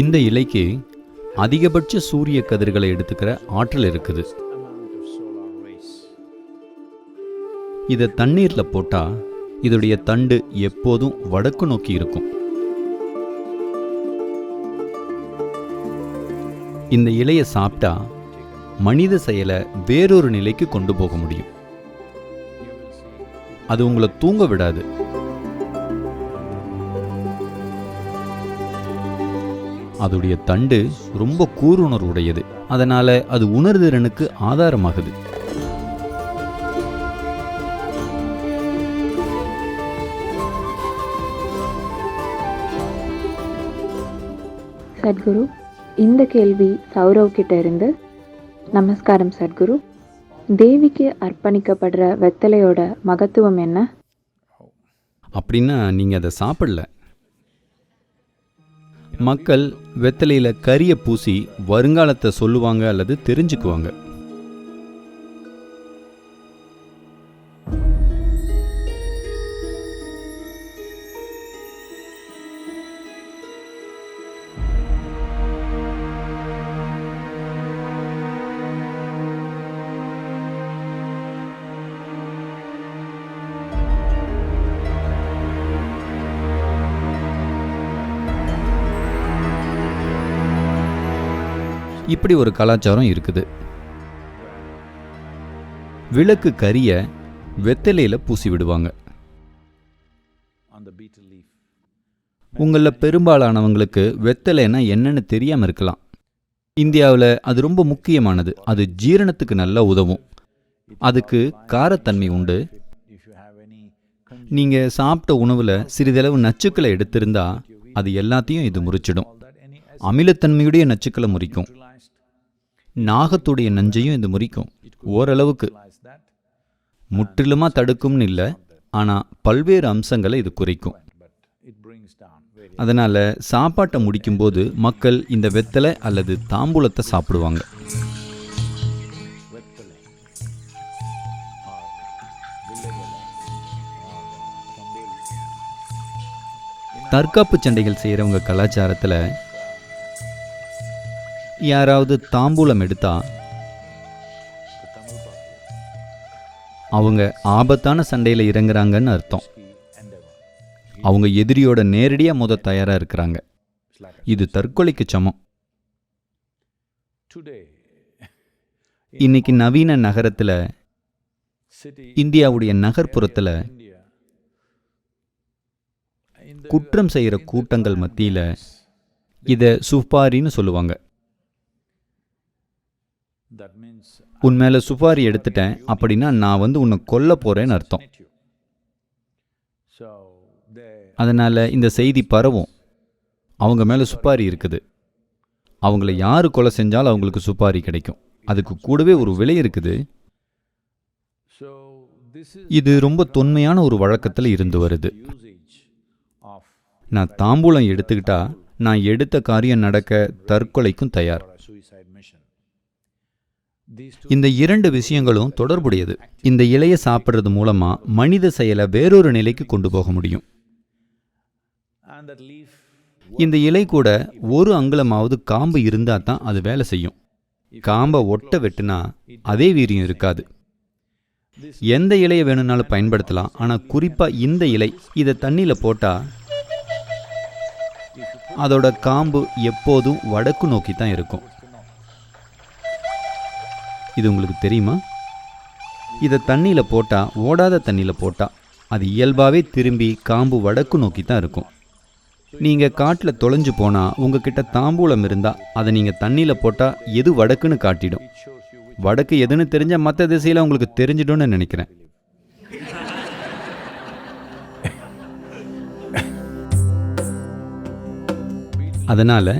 இந்த இலைக்கு அதிகபட்ச சூரிய கதிர்களை எடுத்துக்கிற ஆற்றல் இருக்குது. இதை தண்ணீரில் போட்டால் இதோடைய தண்டு எப்போதும் வடக்கு நோக்கி இருக்கும். இந்த இலையை சாப்பிட்டா மனித செயலை வேறொரு நிலைக்கு கொண்டு போக முடியும். அது உங்களை தூங்க விடாது. அதோடைய தண்டு ரொம்ப கூருணர்வு உடையது அதனால அது உணர்திறனுக்கு ஆதாரமாகுது. சத்குரு இந்த கேள்வி சௌரவ் கிட்ட இருந்து நமஸ்காரம் சத்குரு. தேவிக்கு அர்ப்பணிக்கப்படுற வெத்தலையோட மகத்துவம் என்ன? அப்படின்னா நீங்கள் அதை சாப்பிடல. மக்கள் வெத்தலையில் கரிய பூசி வருங்காலத்தை சொல்லுவாங்க அல்லது தெரிஞ்சுக்குவாங்க. இப்படி ஒரு கலாச்சாரம் இருக்குது. விளக்கு கரிய வெத்தலையில் பூசி விடுவாங்க. உங்களில் பெரும்பாலானவங்களுக்கு வெத்தலைன்னா என்னன்னு தெரியாமல் இருக்கலாம். இந்தியாவில் அது ரொம்ப முக்கியமானது. அது ஜீரணத்துக்கு நல்லா உதவும். அதுக்கு காரத்தன்மை உண்டு. நீங்கள் சாப்பிட்ட உணவில் சிறிதளவு நச்சுக்களை எடுத்திருந்தா அது எல்லாத்தையும் இது முறிச்சிடும். அமிலத்தன்மையுடைய நச்சுக்களை முறிக்கும். நாகத்துடைய நஞ்சையும் இது முறிக்கும். ஓரளவுக்கு. முற்றிலுமாக தடுக்கும்னு இல்லை ஆனால் பல்வேறு அம்சங்களை இது குறைக்கும். அதனால் சாப்பாட்டை முடிக்கும்போது மக்கள் இந்த வெத்தலை அல்லது தாம்பூலத்தை சாப்பிடுவாங்க. தற்காப்பு சண்டைகள் செய்கிறவங்க கலாச்சாரத்தில் யாராவது தாம்பூலம் எடுத்தா அவங்க ஆபத்தான சண்டையில் இறங்குறாங்கன்னு அர்த்தம். அவங்க எதிரியோட நேரடியாக மோத தயாராக இருக்கிறாங்க. இது தற்கொலைக்கு சமம். இன்னைக்கு நவீன நகரத்தில் இந்தியாவுடைய நகர்ப்புறத்தில் குற்றம் செய்கிற கூட்டங்கள் மத்தியில் இதை சுப்பாரின்னு சொல்லுவாங்க. உன் மேலே சுபாரி எடுத்துட்டேன் அப்படின்னா நான் வந்து உன்னை கொல்ல போகிறேன்னு அர்த்தம். அதனால் இந்த செய்தி பரவும். அவங்க மேலே சுப்பாரி இருக்குது. அவங்கள யார் கொலை செஞ்சாலும் அவங்களுக்கு சுப்பாரி கிடைக்கும். அதுக்கு கூடவே ஒரு விலை இருக்குது. இது ரொம்ப தொன்மையான ஒரு வழக்கத்தில் இருந்து வருது. நான் தாம்பூலம் எடுத்துக்கிட்டா நான் எடுத்த காரியம் நடக்க தற்கொலைக்கும் தயார். இந்த இரண்டு விஷயங்களும் தொடர்புடையது. இந்த இலையை சாப்பிட்றது மூலமா மனித செயலை வேறொரு நிலைக்கு கொண்டு போக முடியும். இந்த இலை கூட ஒரு அங்குலமாவது காம்பு இருந்தால் தான் அது வேலை செய்யும். காம்பை ஒட்ட வெட்டுனா அதே வீரியம் இருக்காது. எந்த இலையை வேணும்னாலும் பயன்படுத்தலாம் ஆனால் குறிப்பாக இந்த இலை இதை தண்ணியில் போட்டால் அதோட காம்பு எப்போதும் வடக்கு நோக்கி தான் இருக்கும். இது உங்களுக்கு தெரியுமா? இதை தண்ணியில் போட்டால் ஓடாத தண்ணியில் போட்டால் அது இயல்பாகவே திரும்பி காம்பு வடக்கு நோக்கி தான் இருக்கும். நீங்கள் காட்டில் தொலைஞ்சு போனால் உங்ககிட்ட தாம்பூலம் இருந்தால் அதை நீங்கள் தண்ணியில் போட்டால் எது வடக்குன்னு காட்டிடும். வடக்கு எதுன்னு தெரிஞ்சால் மற்ற திசையில் உங்களுக்கு தெரிஞ்சிடும்னு நினைக்கிறேன். அதனால்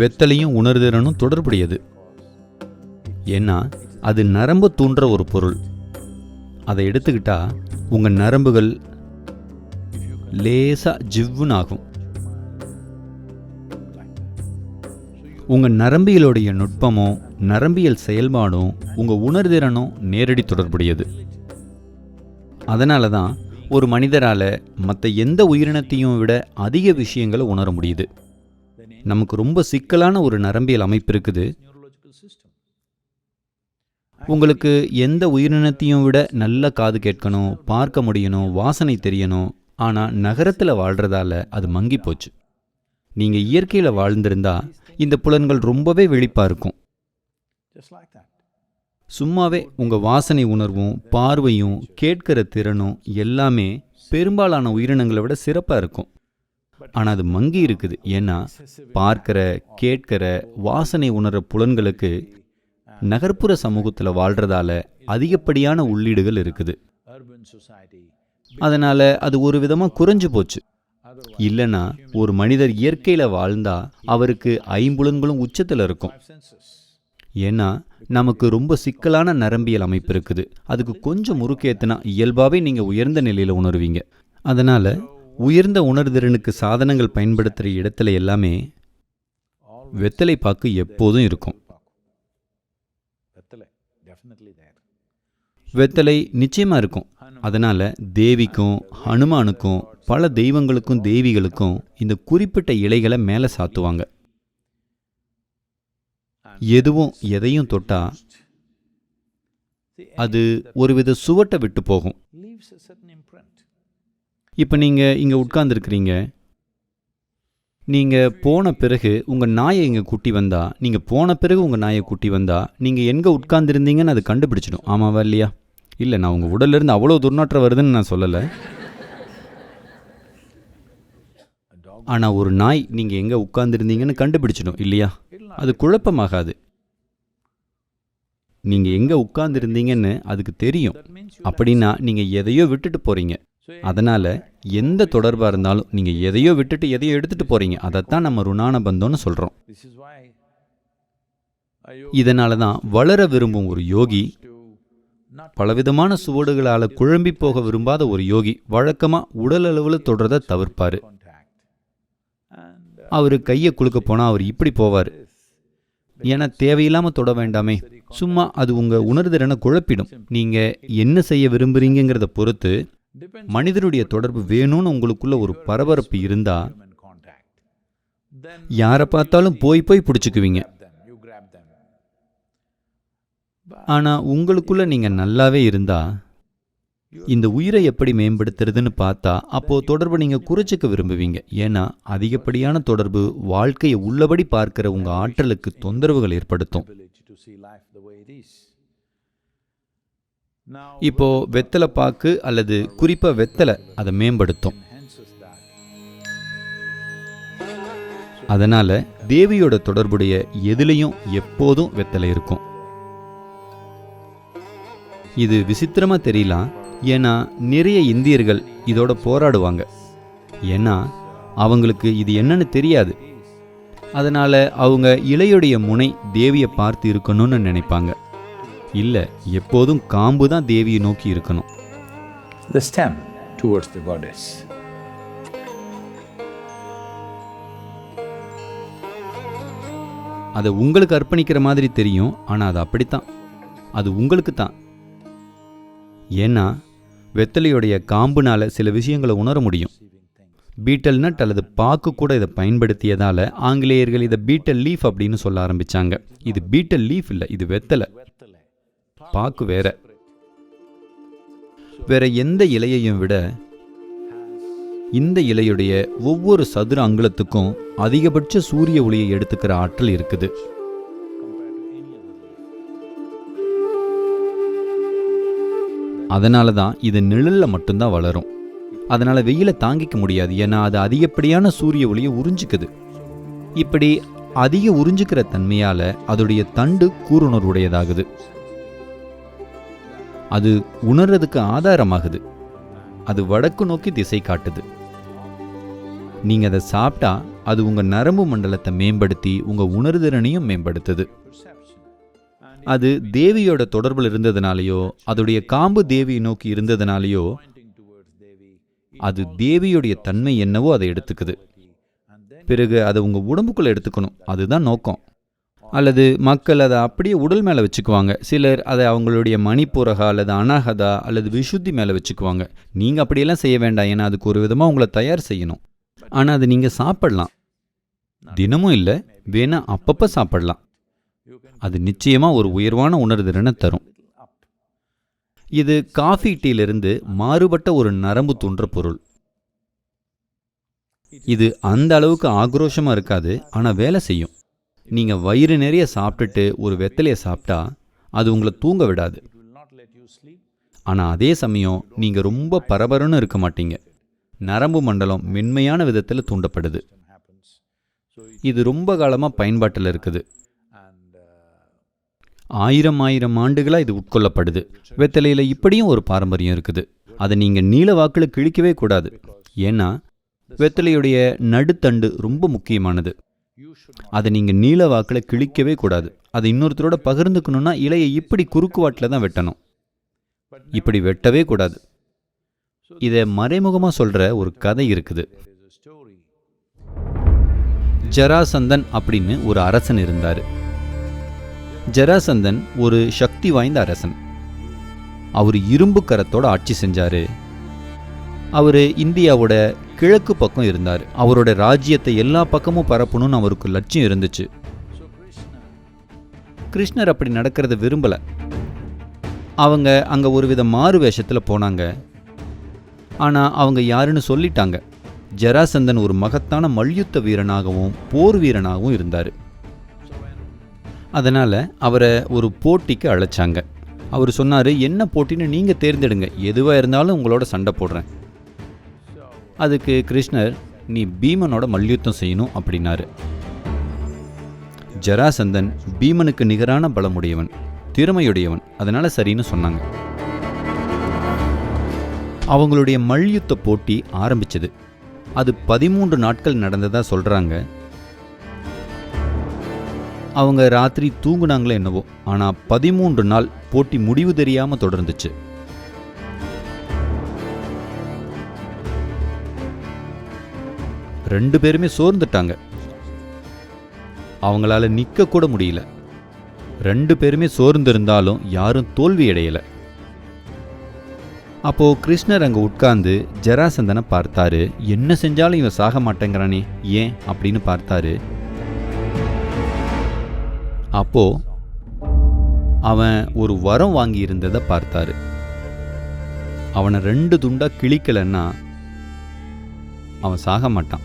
வெத்தலையும் உணர்திறனும் தொடர்புடையது. ஏன்னா அது நரம்பு தூண்டுற ஒரு பொருள். அதை எடுத்துக்கிட்டா உங்கள் நரம்புகள் லேசாக ஜிவ்வுன்னு ஆகும் உங்கள் நரம்பியலுடைய நுட்பமும் நரம்பியல் செயல்பாடும் உங்கள் உணர்திறனும் நேரடி தொடர்புடையது. அதனால தான் ஒரு மனிதரால் மற்ற எந்த உயிரினத்தையும் விட அதிக விஷயங்களை உணர முடியுது. நமக்கு ரொம்ப சிக்கலான ஒரு நரம்பியல் அமைப்பு இருக்குது. உங்களுக்கு எந்த உயிரினத்தையும் விட நல்ல காது கேட்கணும் பார்க்க முடியணும் வாசனை தெரியணும் ஆனால் நகரத்தில் வாழ்கிறதால அது மங்கி போச்சு. நீங்கள் இயற்கையில் வாழ்ந்திருந்தா இந்த புலன்கள் ரொம்பவே வெளிப்பாக இருக்கும். சும்மாவே உங்கள் வாசனை உணர்வும் பார்வையும் கேட்கிற திறனும் எல்லாமே பெரும்பாலான உயிரினங்களை விட சிறப்பாக இருக்கும். ஆனால் அது மங்கி இருக்குது. ஏன்னா பார்க்கிற கேட்கிற வாசனை உணர்ற புலன்களுக்கு நகர்ப்புற சமூகத்தில் வாழ்கிறதால அதிகப்படியான உள்ளீடுகள் இருக்குது. அதனால் அது ஒரு விதமாக குறைஞ்சு போச்சு. இல்லைன்னா ஒரு மனிதர் இயற்கையில் வாழ்ந்தா அவருக்கு ஐம்புலன்களும் உச்சத்தில் இருக்கும். ஏன்னா நமக்கு ரொம்ப சிக்கலான நரம்பியல் அமைப்பு இருக்குது. அதுக்கு கொஞ்சம் முறுக்கேத்துனா இயல்பாகவே நீங்கள் உயர்ந்த நிலையில் உணர்வீங்க. அதனால் உயர்ந்த உணர்திறனுக்கு சாதனங்கள் பயன்படுத்துகிற இடத்துல எல்லாமே வெத்தலை பாக்கு எப்போதும் இருக்கும். வெத்தலை நிச்சயமாக இருக்கும். அதனால் தேவிக்கும் ஹனுமானுக்கும் பல தெய்வங்களுக்கும் தேவிகளுக்கும் இந்த குறிப்பிட்ட இலைகளை மேலே சாத்துவாங்க. எதுவும் எதையும் தொட்டா அது ஒருவித சுவட்டை விட்டு போகும். இப்போ நீங்கள் இங்கே உட்கார்ந்துருக்கிறீங்க. நீங்கள் போன பிறகு உங்கள் நாயை இங்கே கூட்டி வந்தா நீங்கள் போன பிறகு உங்கள் நாயை கூட்டி வந்தா நீங்கள் எங்கே உட்கார்ந்துருந்தீங்கன்னு அது கண்டுபிடிச்சிடும். ஆமாவா இல்லையா? இல்லை நான் உங்கள் உடல்லேருந்து அவ்வளோ துர்நாற்றம் வருதுன்னு நான் சொல்லலை. ஆனால் ஒரு நாய் நீங்கள் எங்கே உட்கார்ந்துருந்தீங்கன்னு கண்டுபிடிச்சிடும் இல்லையா? அது குழப்பமாகாது. நீங்கள் எங்கே உட்கார்ந்துருந்தீங்கன்னு அதுக்கு தெரியும். அப்படின்னா நீங்கள் எதையோ விட்டுட்டு போகிறீங்க அதனால் எந்த தொடர்பாக இருந்தாலும் நீங்கள் எதையோ விட்டுட்டு எதையோ எடுத்துகிட்டு போகிறீங்க அதைத்தான் நம்ம ருணான பந்தம்னு சொல்கிறோம் இதனால தான் வளர விரும்பும் ஒரு யோகி பலவிதமான சுவடுகளால் குழம்பி போக விரும்பாத ஒரு யோகி வழக்கமாக உடல் அளவில் தொடரதை தவிர்ப்பார். Uh, அவர் கையை குலுக்க போனால் அவர் இப்படி போவார். ஏன்னா தேவையில்லாமல் தொட வேண்டாமே. சும்மா அது உங்கள் உணர்திறனை குழப்பிடும். நீங்கள் என்ன செய்ய விரும்புகிறீங்கிறத பொறுத்து மனிதனுடைய தொடர்பு வேணும்னு உங்களுக்குள்ள ஒரு பரபரப்பு இருந்தா on human contact. Then யாரை பார்த்தாலும் போய் போய் பிடிச்சிக்குவீங்க. ஆனால் உங்களுக்குள்ள நீங்கள் நல்லாவே இருந்தா இந்த உயிரை எப்படி மேம்படுத்துறதுன்னு பார்த்தா அப்போது தொடர்பை நீங்கள் குறைச்சிக்க விரும்புவீங்க. ஏன்னா அதிகப்படியான தொடர்பு வாழ்க்கையை உள்ளபடி பார்க்கிற உங்கள் ஆற்றலுக்கு தொந்தரவுகள் ஏற்படுத்தும். இப்போ வெத்தலை பாக்கு அல்லது குறிப்பாக வெத்தலை அதை மேம்படுத்தும். அதனால் தேவியோட தொடர்புடைய எதுலேயும் எப்போதும் வெத்தலை இருக்கும். இது விசித்திரமா தெரியலாம் ஏன்னா நிறைய இந்தியர்கள் இதோட போராடுவாங்க. ஏன்னா அவங்களுக்கு இது என்னன்னு தெரியாது. அதனால அவங்க இலையுடைய முனை தேவியை பார்த்து இருக்கணும்னு நினைப்பாங்க. இல்லை எப்போதும் காம்பு தான் தேவியை நோக்கி இருக்கணும். The stem towards the goddess. அதை உங்களுக்கு அர்ப்பணிக்கிற மாதிரி தெரியும் ஆனால் அது அப்படித்தான். அது உங்களுக்கு தான் ஏன்னா வெத்தலையுடைய காம்புனால சில விஷயங்களை உணர முடியும். பீட்டல் நட் அல்லது பாக்கு கூட இதை பயன்படுத்தியதால் ஆங்கிலேயர்கள் இதை பீட்டல் லீஃப் அப்படின்னு சொல்ல ஆரம்பித்தாங்க இது பீட்டல் லீஃப் இல்லை இது வெத்தலை. பாக்கு வேற. வேற எந்த இலையையும் விட இந்த இலையுடைய ஒவ்வொரு சதுர அங்குலத்துக்கும் அதிகபட்ச சூரிய ஒளியை எடுத்துக்கிற ஆற்றல் இருக்குது. அதனால தான் இது நிழலில் மட்டும்தான் வளரும். அதனால் வெயிலை தாங்கிக்க முடியாது ஏன்னா அது அதிகப்படியான சூரிய ஒளியை உறிஞ்சிக்குது. இப்படி அதிக உறிஞ்சிக்கிற தன்மையால் அதோடைய தண்டு கூறுணர்வுடையதாகுது. அது உணர்றதுக்கு ஆதாரமாகுது. அது வடக்கு நோக்கி திசை காட்டுது. நீங்கள் அதை சாப்பிட்டா அது உங்கள் நரம்பு மண்டலத்தை மேம்படுத்தி உங்கள் உணர்திறனையும் மேம்படுத்துது. அது தேவியோட தொடர்பில் இருந்ததுனாலேயோ அதோடைய காம்பு தேவியை நோக்கி இருந்ததுனாலேயோ அது தேவியுடைய தன்மை என்னவோ அதை எடுத்துக்குது. பிறகு அதை உங்கள் உடம்புக்குள்ளே எடுத்துக்கணும். அதுதான் நோக்கம். அல்லது மக்கள் அதை அப்படியே உடல் மேலே வச்சுக்குவாங்க. சிலர் அதை அவங்களுடைய மணிப்புரகா அல்லது அனாகதா அல்லது விசுத்தி மேலே வச்சுக்குவாங்க. நீங்கள் அப்படியெல்லாம் செய்ய வேண்டாம். ஏன்னா அதுக்கு ஒரு விதமாக உங்களை தயார் செய்யணும். ஆனால் அது நீங்கள் சாப்பிடலாம். தினமும் இல்லை வேணால் அப்பப்போ சாப்பிடலாம். அது நிச்சயமாக ஒரு உயர்வான உணர்திறனை தரும். இது காஃபி டீலிருந்து மாறுபட்ட ஒரு நரம்பு தூண்டுற பொருள் இது அந்த அளவுக்கு ஆக்ரோஷமாக இருக்காது ஆனால் வேலை செய்யும். நீங்கள் வயிறு நிறைய சாப்பிட்டுட்டு ஒரு வெத்தலையை சாப்பிட்டா அது உங்களை தூங்க விடாது. ஆனால் அதே சமயம் நீங்கள் ரொம்ப பரபரன்னு இருக்க மாட்டீங்க. நரம்பு மண்டலம் மென்மையான விதத்தில் தூண்டப்படுது. இது ரொம்ப காலமாக பயன்பாட்டில் இருக்குது. ஆயிரம் ஆயிரம் ஆண்டுகளாக இது உட்கொள்ளப்படுது. வெத்தலையில் இப்படியும் ஒரு பாரம்பரியம் இருக்குது. அதை நீங்கள் நீல வாக்கில் கிழிக்கவே கூடாது. ஏன்னா வெத்தலையுடைய நடுத்தண்டு ரொம்ப முக்கியமானது. அதை நீங்கள் நீல வாக்கில் கிழிக்கவே கூடாது. அதை இன்னொருத்தரோட பகிர்ந்துக்கணும்னா இலையை இப்படி குறுக்குவாட்டில் தான் வெட்டணும். இப்படி வெட்டவே கூடாது. இதை மறைமுகமாக சொல்கிற ஒரு கதை இருக்குது. ஜராசந்தன் அப்படின்னு ஒரு அரசன் இருந்தார். ஜராசந்தன் ஒரு சக்தி வாய்ந்த அரசன். அவர் இரும்பு கரத்தோட ஆட்சி செஞ்சார். அவர் இந்தியாவோட கிழக்கு பக்கம் இருந்தார். அவரோட ராஜ்யத்தை எல்லா பக்கமும் பரப்பணும்னு அவருக்கு லட்சியம் இருந்துச்சு. கிருஷ்ணர் அப்படி நடக்கிறத விரும்பல. அவங்க அங்க ஒரு வித மாறு வேஷத்தில் போனாங்க. ஆனா அவங்க யாருன்னு சொல்லிட்டாங்க. ஜராசந்தன் ஒரு மகத்தான மல்யுத்த வீரனாகவும் போர் வீரனாகவும் இருந்தார். அதனால் அவரை ஒரு போட்டிக்கு அழைச்சாங்க. அவர் சொன்னார் என்ன போட்டின்னு நீங்கள் தேர்ந்தெடுங்க. எதுவாக இருந்தாலும் உங்களோட சண்டை போடுறேன். அதுக்கு கிருஷ்ணர் நீ பீமனோட மல்யுத்தம் செய்யணும் அப்படின்னாரு. ஜராசந்தன் பீமனுக்கு நிகரான பலமுடையவன் திறமையுடையவன். அதனால் சரின்னு சொன்னாங்க. அவங்களுடைய மல்யுத்த போட்டி ஆரம்பிச்சது. அது பதிமூன்று நாட்கள் நடந்ததாக சொல்கிறாங்க அவங்க ராத்திரி தூங்குனாங்களே என்னவோ ஆனால் பதிமூன்று நாள் போட்டி முடிவு தெரியாமல் தொடர்ந்துச்சு. ரெண்டு பேருமே சோர்ந்துட்டாங்க. அவங்களால நிக்க கூட முடியல. ரெண்டு பேருமே சோர்ந்திருந்தாலும் யாரும் தோல்வி அடையல. அப்போ கிருஷ்ணர் அங்க உட்கார்ந்து ஜராசந்தனை பார்த்தாரு. என்ன செஞ்சாலும் இவன் சாக மாட்டேங்கிறானே ஏன்? அப்படின்னு பார்த்தாரு. அப்போ அவன் ஒரு வரம் வாங்கி இருந்ததை பார்த்தாரு. அவனை ரெண்டு துண்டாக கிழிக்கலன்னா அவன் சாக மாட்டான்.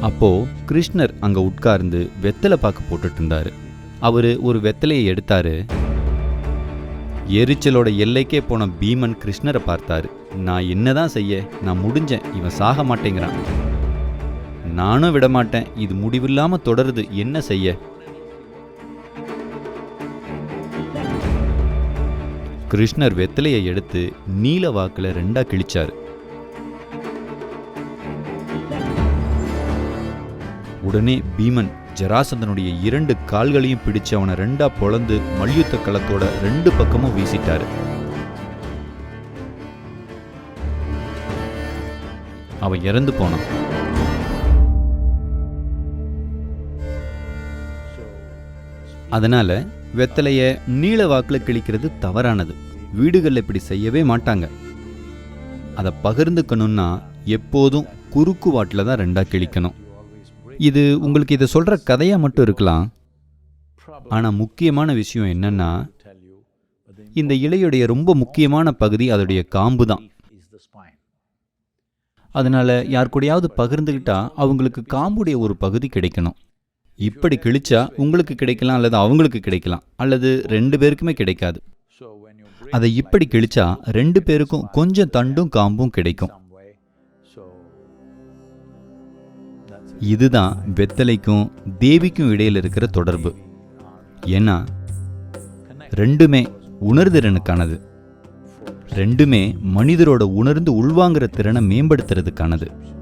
அப்போது கிருஷ்ணர் அங்கே உட்கார்ந்து வெத்தலை பாக்கு போட்டுட்டு இருந்தார். அவர் ஒரு வெத்தலையை எடுத்தாரு. எரிச்சலோட எல்லைக்கே போன பீமன் கிருஷ்ணரை பார்த்தாரு. நான் என்னதான் செய்ய நான் முடிஞ்சேன் இவன் சாக மாட்டேங்கிறான். நானும் விட மாட்டேன் இது முடிவில்லாம தொடருது. என்ன செய்ய? கிருஷ்ணர் வெத்தலையை எடுத்து நீல வாக்குல ரெண்டா கிழிச்சாரு. உடனே பீமன் ஜராசந்தனுடைய இரண்டு கால்களையும் பிடிச்சு அவனை ரெண்டா பொழந்து மல்யுத்த களத்தோட ரெண்டு பக்கமும் வீசிட்டாரு. அவன் இறந்து போனான். அதனால் வெத்தலையை நீள வாக்கில் கிழிக்கிறது தவறானது. வீடுகளில் இப்படி செய்யவே மாட்டாங்க. அதை பகிர்ந்துக்கணும்னா எப்போதும் குறுக்கு வாட்டில் தான் ரெண்டாக கிழிக்கணும். இது உங்களுக்கு இதை சொல்கிற கதையாக மட்டும் இருக்கலாம். ஆனால் முக்கியமான விஷயம் என்னன்னா இந்த இலையுடைய ரொம்ப முக்கியமான பகுதி அதோடைய காம்பு தான். அதனால் யார் கூடயாவது பகிர்ந்துக்கிட்டால் அவங்களுக்கு காம்புடைய ஒரு பகுதி கிடைக்கணும். இப்படி கிழிச்சா உங்களுக்கு கிடைக்கலாம் அல்லது அவங்களுக்கு கிடைக்கலாம். அல்லது ரெண்டு பேருக்குமே கிடைக்காது. அதை இப்படி கிழிச்சா ரெண்டு பேருக்கும் கொஞ்சம் தண்டும் காம்பும் கிடைக்கும். இதுதான் வெத்தலைக்கும் தேவிக்கும் இடையில இருக்கிற தொடர்பு. ஏன்னா ரெண்டுமே உணர்திறனுக்கானது. ரெண்டுமே மனிதரோட உணர்ந்து உள்வாங்குற திறனை மேம்படுத்துறதுக்கானது.